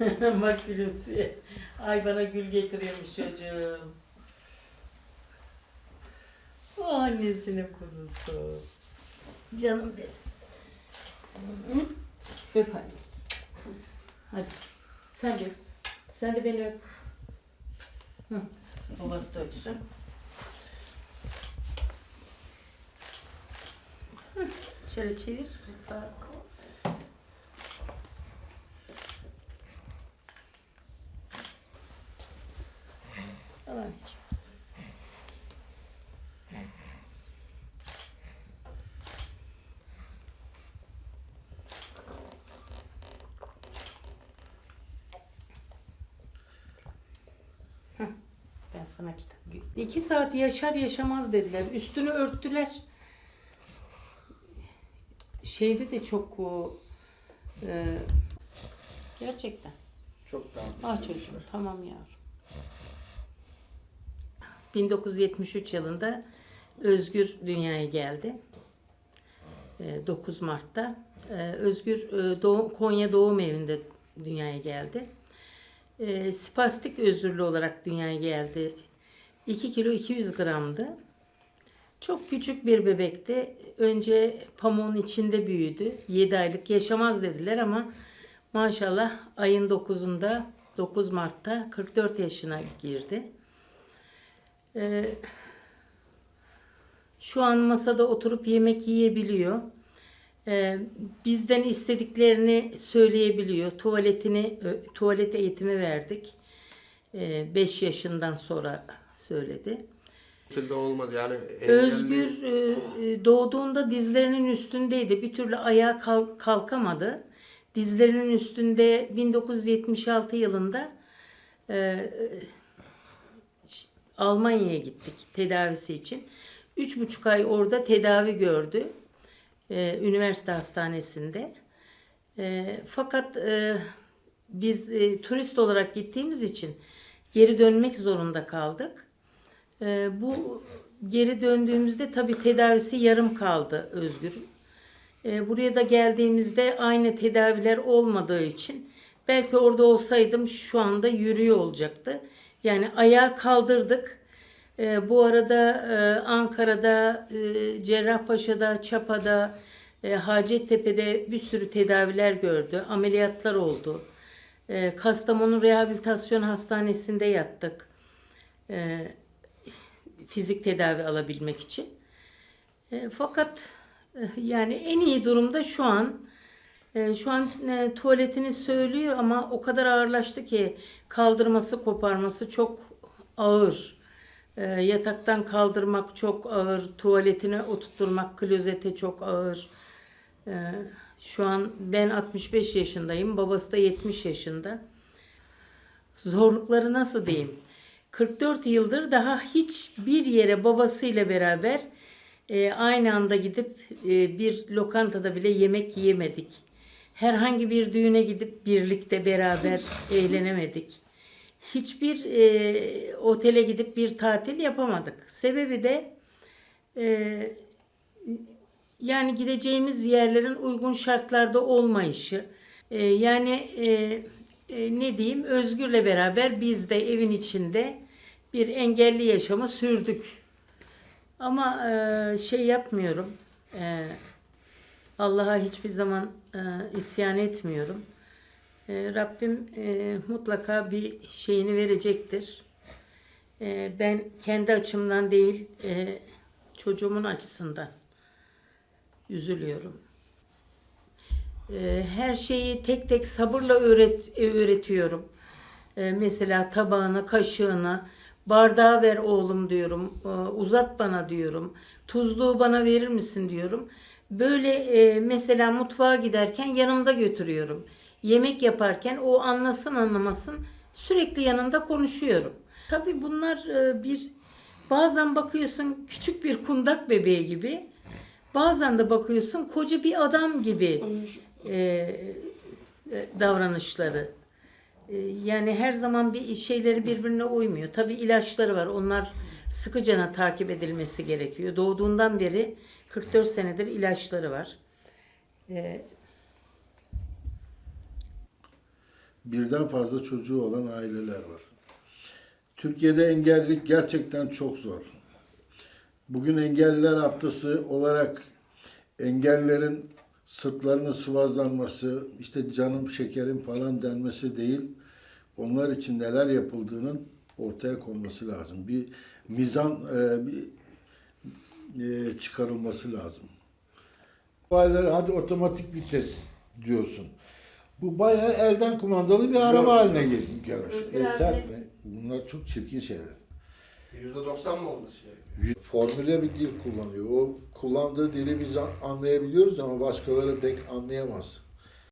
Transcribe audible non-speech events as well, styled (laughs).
(laughs) Bak gülümsüyor. Ay bana gül getiriyormuş çocuğum. O annesinin kuzusu. Canım benim. Öp hadi. Hadi. Sen de öp. Sen de beni öp. Hı. Babası da öpsün. Şöyle çevir. Fark. Ben sana kitap İki saat yaşar yaşamaz dediler. Üstünü örttüler. Şeyde de çok o e, gerçekten. Çok daha Ah çocuğum tamam yavrum. 1973 yılında Özgür dünyaya geldi. Ee, 9 Mart'ta. Ee, Özgür e, Doğu- Konya Doğum Evi'nde dünyaya geldi. Ee, Spastik özürlü olarak dünyaya geldi. 2 kilo 200 gramdı. Çok küçük bir bebekti. Önce pamuğun içinde büyüdü. 7 aylık yaşamaz dediler ama maşallah ayın 9'unda 9 Mart'ta 44 yaşına girdi. Ee, şu an masada oturup yemek yiyebiliyor. Ee, bizden istediklerini söyleyebiliyor. Tuvaletini ö- tuvalet eğitimi verdik. 5 yaşından sonra söyledi. şekilde olmaz yani. engelli- Özgür e, e, doğduğunda dizlerinin üstündeydi. Bir türlü ayağa kalk- kalkamadı. Dizlerinin üstünde 1976 yılında e, e, Almanya'ya gittik tedavisi için. Üç buçuk ay orada tedavi gördü. E, üniversite hastanesinde. E, fakat e, biz e, turist olarak gittiğimiz için geri dönmek zorunda kaldık. Bu geri döndüğümüzde tabii tedavisi yarım kaldı Özgür'ün. Ee, buraya da geldiğimizde aynı tedaviler olmadığı için belki orada olsaydım şu anda yürüyor olacaktı. Yani ayağa kaldırdık. Ee, bu arada e, Ankara'da, e, Cerrahpaşa'da, Çapa'da, e, Hacettepe'de bir sürü tedaviler gördü. Ameliyatlar oldu. E, Kastamonu Rehabilitasyon Hastanesi'nde yattık. E, fizik tedavi alabilmek için. E, fakat e, yani en iyi durumda şu an. E, şu an e, tuvaletini söylüyor ama o kadar ağırlaştı ki kaldırması, koparması çok ağır. E, yataktan kaldırmak çok ağır, tuvaletine oturtturmak, klozete çok ağır. E, şu an ben 65 yaşındayım, babası da 70 yaşında zorlukları nasıl diyeyim? 44 yıldır daha hiçbir yere babasıyla beraber e, aynı anda gidip e, bir lokantada bile yemek yiyemedik. Herhangi bir düğüne gidip birlikte beraber eğlenemedik. Hiçbir e, otele gidip bir tatil yapamadık. Sebebi de e, yani gideceğimiz yerlerin uygun şartlarda olmayışı. Ee, yani e, e, ne diyeyim Özgür'le beraber biz de evin içinde bir engelli yaşamı sürdük. Ama e, şey yapmıyorum. E, Allah'a hiçbir zaman e, isyan etmiyorum. E, Rabbim e, mutlaka bir şeyini verecektir. E, ben kendi açımdan değil, e, çocuğumun açısından üzülüyorum. Ee, Her şeyi tek tek sabırla öğret e, öğretiyorum. Ee, Mesela tabağını, kaşığını, bardağı ver oğlum diyorum, Ee, uzat bana diyorum, tuzluğu bana verir misin diyorum. Böyle e, mesela mutfağa giderken yanımda götürüyorum. Yemek yaparken o anlasın anlamasın sürekli yanında konuşuyorum. Tabii bunlar e, bir bazen bakıyorsun küçük bir kundak bebeği gibi. Bazen de bakıyorsun koca bir adam gibi e, e, davranışları. E, yani her zaman bir şeyleri birbirine uymuyor. Tabii ilaçları var. Onlar sıkıcana takip edilmesi gerekiyor. Doğduğundan beri 44 senedir ilaçları var. Birden fazla çocuğu olan aileler var. Türkiye'de engellilik gerçekten çok zor. Bugün engelliler haftası olarak engellilerin sırtlarının sıvazlanması, işte canım şekerim falan denmesi değil, onlar için neler yapıldığının ortaya konması lazım. Bir mizan e, bir, e, çıkarılması lazım. Bayları hadi otomatik vites diyorsun. Bu bayağı elden kumandalı bir araba haline gel- gelmiş. Özgür abi- zaten bunlar çok çirkin şeyler. %90 mı oldu şey? Formüle bir dil kullanıyor. O kullandığı dili biz an- anlayabiliyoruz ama başkaları pek anlayamaz.